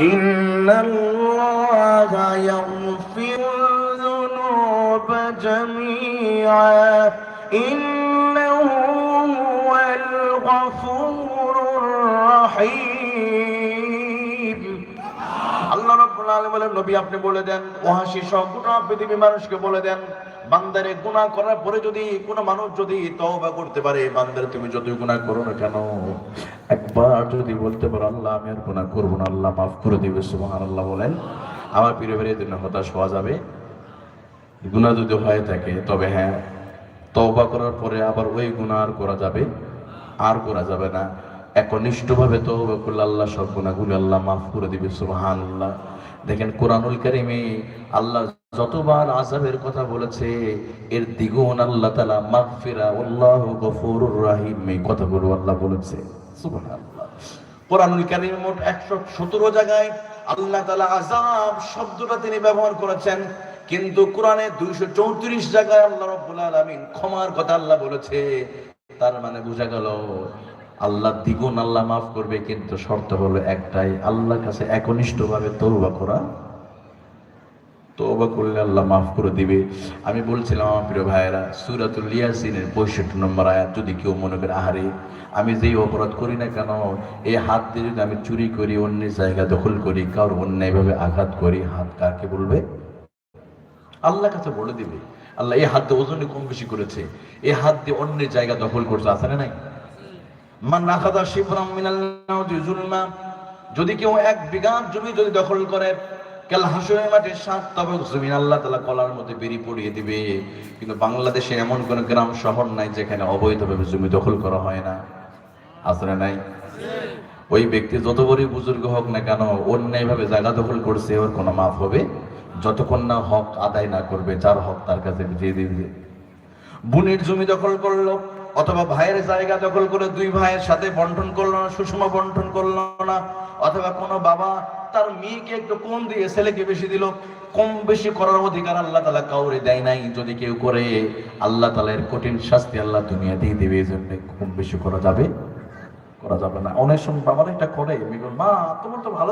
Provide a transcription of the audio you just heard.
إن الله يغفر الذنوب جميعا إنه هو الغفور الرحيم আল্লাহ রাব্বুল আলামিন বলেন নবী আপনি বলে দেন ওহাসি সব গোটা পৃথিবীর মানুষকে বলে দেন বান্দারে গুনাহ করার পরে যদি কোনো মানুষ যদি তওবা করতে পারে, বান্দারে তুমি যত গুনাহ করো না কেন? একবার যদি বলতে পারো, আল্লাহ, আমি আর গুনাহ করব না, আল্লাহ মাফ করে দিবে, সুবহানাল্লাহ বলেন। আমার প্রিয় ভাইয়ের জন্য হতাশ হওয়া যাবে। গুনাহ যদি হয়ে থাকে, তবে হ্যাঁ তওবা করার পরে আবার ওই গুনাহ আর করা যাবে, আর করা যাবে না। একনিষ্ঠভাবে তওবা করলে আল্লাহ সব গুনাহগুলো আল্লাহ মাফ করে দিবে, সুবহানাল্লাহ। দেখেন কোরআনুল কারিমে আল্লাহ যতবার আযাবের কথা বলেছে, এর দ্বিগুণ আল্লাহ তাআলা মাগফিরা, আল্লাহু গফুরুর রহিম। এই কথাগুলো আল্লাহ বলেছে। কোরআনুল মোট 117 জায়গায় আল্লাহ শব্দটা তিনি ব্যবহার করেছেন, কিন্তু কোরআনে 234 জায়গায় আল্লাহ রাব্বুল আলামিন ক্ষমার কথা আল্লাহ বলেছে। তার মানে বোঝা গেল, আল্লাহ দ্বিগুণ আল্লাহ মাফ করবে, কিন্তু শর্ত হলো একটাই, আল্লাহর কাছে একনিষ্ঠ ভাবে তওবা করা। তওবা করলে আল্লাহ মাফ করে দিবে। আমি বলছিলাম, আমার প্রিয় ভাইয়েরা, সুরাতুল ইয়াসিনের 65 নম্বর আয়াত যদি কেউ মনে করে, আহারে, আমি যেই অপরাধ করি না কেন, এই হাত দিয়ে যদি আমি চুরি করি অন্য জায়গা দখল করি, কারোর অন্যায়ভাবে আঘাত করি, হাত কাকে বলবে? আল্লাহ কাছে বলে দিবে, আল্লাহ এই হাত দিয়ে ওজনে কম বেশি করেছে, এই হাত দিয়ে অন্যের জায়গা দখল করছে, আছে না নাই? মান আখাদা শিবরাম মিনাল যদি কেউ এক বিঘা জমি যদি দখল করে কাল হাসুরের মাঠে সাত তবক জমিন আল্লাহ তালা কলার মধ্যে বেরি পড়িয়ে দিবে। কিন্তু বাংলাদেশে এমন কোন গ্রাম, শহর নাই যেখানে অবৈধভাবে জমি দখল করা হয় না। আসলে নাই? ওই ব্যক্তি যত বড়ই বুজুর্গ হোক না কেন, অন্যায়ভাবে জায়গা দখল করছে, ওর কোনো মাফ হবে? যতক্ষণ না হক আদায় না করবে, যার হক তার কাছে দিয়ে দিবে। বোনের জমি দখল করল অথবা ভাইয়ের জায়গা দখল করে দুই ভাইয়ের সাথে বন্টন করল না, সুষম বন্টন করল না, অথবা কোনো বাবা তার মেয়েকে একটু কম দিয়ে ছেলেকে বেশি দিল, কম বেশি করার অধিকার আল্লাহ তালা কাউরে দেয় নাই। যদি কেউ করে, আল্লাহ তালা এর কঠিন শাস্তি আল্লাহ দুনিয়া দিয়ে দেবে, এই জন্য কম বেশি করা যাবে করা যাবে না। অনেক সময় বাবারা এটা করে মা, তোমার তো ভালো